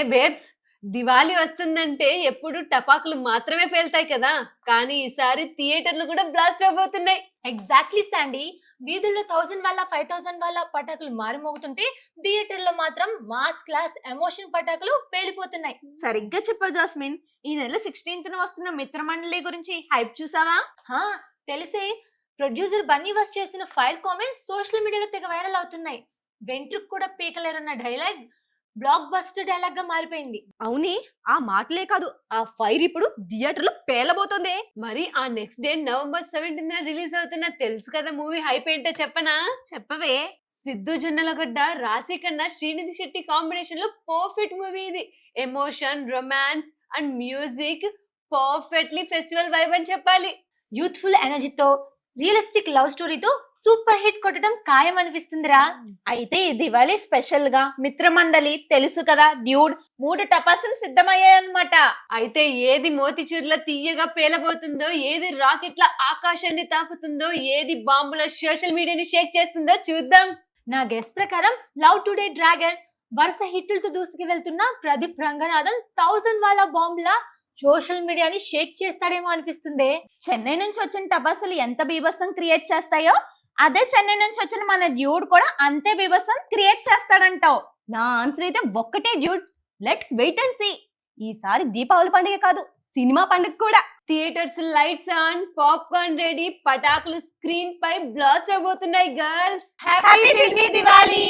హే babes Diwali వస్తుందంటే ఎప్పుడు టపాకులు మాత్రమే పేలుతాయి కదా? కానీ ఈసారి థియేటర్లు కూడా బ్లాస్ట్ అవబోతున్నాయి. ఎగ్జాక్ట్లీ శాండీ వీధుల్లో థౌసండ్ వాళ్ళ ఫైవ్ థౌసండ్ వాళ్ళ పటాకులు మారిమోగుతుంటే థియేటర్లో మాత్రం మాస్ క్లాస్ ఎమోషన్ పటాకులు పేలిపోతున్నాయి. సరిగ్గా చెప్పావు జాస్మిన్. ఈ నెల సిక్స్టీన్త్ వస్తున్న మిత్రమండలి గురించి హైప్ చూసావా? హా తెలిసే. ప్రొడ్యూసర్ బన్నీవాస్ చేసిన ఫైర్ కామెంట్స్ సోషల్ మీడియాలో తెగ వైరల్ అవుతున్నాయి. వెంట్రుకు కూడా పీకలేరన్న డైలాగ్ బ్లాక్ బస్టర్ డైలాగ్గా మారిపోయింది. అవునే ఆ మాటలే కాదు ఆ ఫైర్ ఇప్పుడు థియేటర్లో పేలబోతుంది. మరి ఆ next day November seventeen release అవుతున్న తెలుసు కదా మూవీ హైప్ ఏంటో చెప్పనా? చెప్పవే. సిద్ధు జొన్నలగడ్డ రాశి కన్నా శ్రీనిధి శెట్టి కాంబినేషన్లో పర్ఫెక్ట్ మూవీ ఇది. Emotion romance and music perfectly festival vibe అని చెప్పాలి. యూత్ఫుల్ ఎనర్జీతో రియలిస్టిక్ లవ్ స్టోరీతో సూపర్ హిట్ కొట్టడం ఖాయం అనిపిస్తుందిరా అయితే ఈ దివాళీ స్పెషల్గా మిత్రమండలి తెలుసు కదా డ్యూడ్ మూడు టపాసులు సిద్ధమయ్యాయన్నమాట. అయితే ఏది మోతిచూర్ల తీయగా పేలబోతుందో ఏది రాకెట్ల ఆకాశాన్ని తాకుతుందో ఏది బాంబుల సోషల్ మీడియాని షేక్ చేస్తుందో చూద్దాం. నా గెస్ ప్రకారం లవ్ టుడే డ్రాగన్ వరుస హిట్లతో దూసుకు వెళ్తున్న ప్రదీప్ రంగనాథన్ థౌసండ్ వాళ్ళ బాంబులా సోషల్ మీడియాని షేక్ చేస్తాడేమో అనిపిస్తుంది? చెన్నై నుంచి వచ్చిన టపాసులు ఎంత బీభత్సం క్రియేట్ చేస్తాయో అదే చెన్నై నుంచి వచ్చిన మన డ్యూడ్ కూడా అంతే బీభత్సం క్రియేట్ చేస్తాడంటావు. నా ఆన్సర్ అయితే ఒక్కటే dude let's wait and see. ఈసారి దీపావళి పండుగ కాదు సినిమా పండుగ కూడా. Theatres lights on popcorn ready పటాకులు screen పై బ్లాస్ట్ అవబోతున్నాయి గర్ల్స్. హ్యాపీ దివాళీ